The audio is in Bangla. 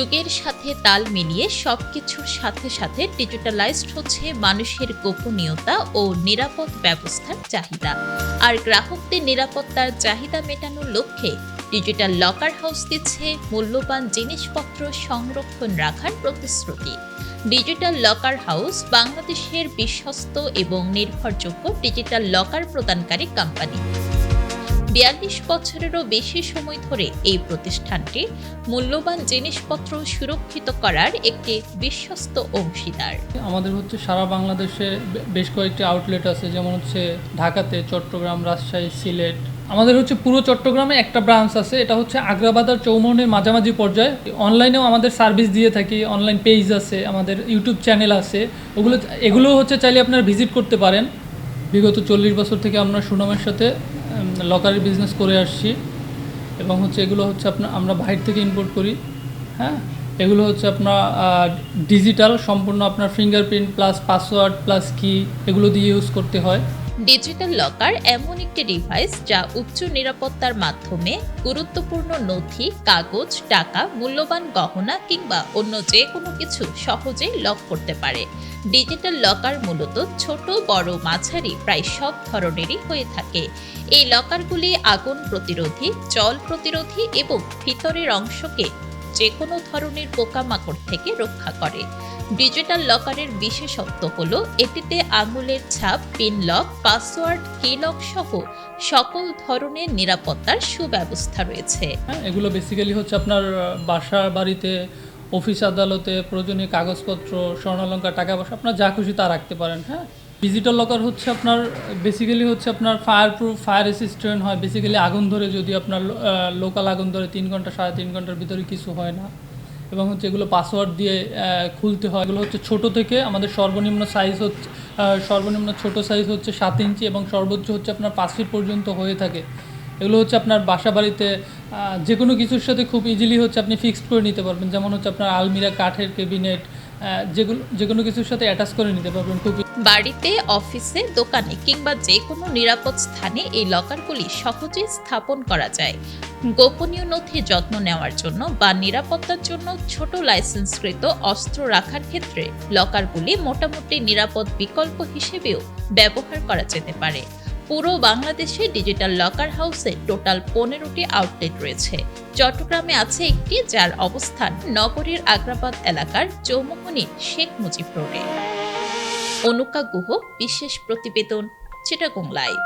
যুগের সাথে তাল মিলিয়ে সবকিছুর সাথে সাথে ডিজিটালাইজড হচ্ছে মানুষের গোপনীয়তা ও নিরাপদ ব্যবস্থার চাহিদা। আর গ্রাহকদের নিরাপত্তার চাহিদা মেটানোর লক্ষ্যে ডিজিটাল লকার হাউস দিচ্ছে মূল্যবান জিনিসপত্র সংরক্ষণ রাখার প্রতিশ্রুতি। ডিজিটাল লকার হাউস বাংলাদেশের বিশ্বস্ত এবং নির্ভরযোগ্য ডিজিটাল লকার প্রদানকারী কোম্পানি বিয়াল্লিশ বছরেরও বেশি সময় ধরে এই প্রতিষ্ঠানটি মূল্যবান জিনিসপত্র সুরক্ষিত করার একটি বিশ্বস্ত অংশীদার। আমাদের হচ্ছে সারা বাংলাদেশে বেশ কয়েকটি আউটলেট আছে, যেমন হচ্ছে ঢাকাতে চট্টগ্রাম, রাজশাহী, সিলেট। আমাদের হচ্ছে পুরো চট্টগ্রামে একটা ব্রাঞ্চ আছে, এটা হচ্ছে আগ্রাবাদার চৌমনের মাঝামাঝি পর্যায়ে। অনলাইনেও আমাদের সার্ভিস দিয়ে থাকি অনলাইন পেজ আছে, আমাদের ইউটিউব চ্যানেল আছে। ওগুলো এগুলো হচ্ছে চাইলে আপনারা ভিজিট করতে পারেন। বিগত চল্লিশ বছর থেকে আমরা সুনামের সাথে লকারের বিজনেস করে আসছি। এবং হচ্ছে এগুলো হচ্ছে আপনার আমরা বাইরে থেকে ইম্পোর্ট করি হ্যাঁ? এগুলো হচ্ছে আপনার ডিজিটাল সম্পূর্ণ আপনার ফিঙ্গারপ্রিন্ট প্লাস পাসওয়ার্ড প্লাস কি এগুলো দিয়ে ইউজ করতে হয়। ডিজিটাল লকার এমন একটি ডিভাইস যা উচ্চ নিরাপত্তার মাধ্যমে গুরুত্বপূর্ণ নথি, কাগজ, টাকা, মূল্যবান গহনা কিংবা অন্য যে কোনো কিছু সহজে লক করতে পারে। ডিজিটাল লকার মূলত ছোট, বড়, মাঝারি, প্রায় সব ধরনেরই হয়ে থাকে। এই লকারগুলি আগুন প্রতিরোধী, জল প্রতিরোধী এবং ভিতরের অংশকে যে কোনো ধরনের পোকামাকড় থেকে রক্ষা করে। ডিজিটাল লকারের বিশেষত্ব হলো এটিতে আঙুলের ছাপ pin lock password key lock সহ সকল ধরনের নিরাপত্তার সুব্যবস্থা রয়েছে। হ্যাঁ এগুলো বেসিক্যালি হচ্ছে আপনার বাসা, বাড়িতে অফিস আদালতে, প্রয়োজনীয় কাগজপত্র, স্বর্ণালঙ্কার, টাকা পয়সা, আপনার যা খুশি তা রাখতে পারেন হ্যাঁ। ডিজিটাল লকার হচ্ছে আপনার বেসিক্যালি হচ্ছে আপনার ফায়ার প্রুফ ফায়ার রেসিস্ট্যান্ট হয় বেসিক্যালি আগুন ধরে যদি আপনার লোকাল আগুন ধরে তিন ঘণ্টা, সাড়ে তিন ঘণ্টার ভিতরে কিছু হয় না। এবং হচ্ছে এগুলো পাসওয়ার্ড দিয়ে খুলতে হয়। এগুলো হচ্ছে ছোট থেকে আমাদের সর্বনিম্ন সাইজ হচ্ছে সর্বনিম্ন ছোট সাইজ হচ্ছে সাত ইঞ্চি এবং সর্বোচ্চ হচ্ছে আপনার পাঁচ ফিট পর্যন্ত হয়ে থাকে। এগুলো হচ্ছে আপনার বাসা বাড়িতে যে কোনো কিছুর সাথে খুব ইজিলি হচ্ছে আপনি ফিক্সড করে নিতে পারবেন। যেমন হচ্ছে আপনার আলমিরা কাঠের কেবিনেট যেগুলো যে কোনো কিছুর সাথে অ্যাটাচ করে নিতে পারবেন খুব বাড়িতে, অফিসে, দোকানে কিংবা যে কোনো নিরাপদ স্থানে এই লকারগুলি সহজে স্থাপন করা যায়। গোপনীয় নথি যত্ন নেওয়ার জন্য বা নিরাপত্তার জন্য ছোট লাইসেন্সকৃত অস্ত্র রাখার ক্ষেত্রে লকারগুলি মোটামুটি নিরাপদ বিকল্প হিসেবেও ব্যবহার করা যেতে পারে। পুরো বাংলাদেশে ডিজিটাল লকার হাউসে টোটাল পনেরোটি আউটলেট রয়েছে। চট্টগ্রামে আছে একটি যার অবস্থান নগরীর আগ্রাবাদ এলাকার চৌমোহনী শেখ মুজিব রোডে অনুকা গুহ, বিশেষ প্রতিবেদন, চিটাগং লাইভ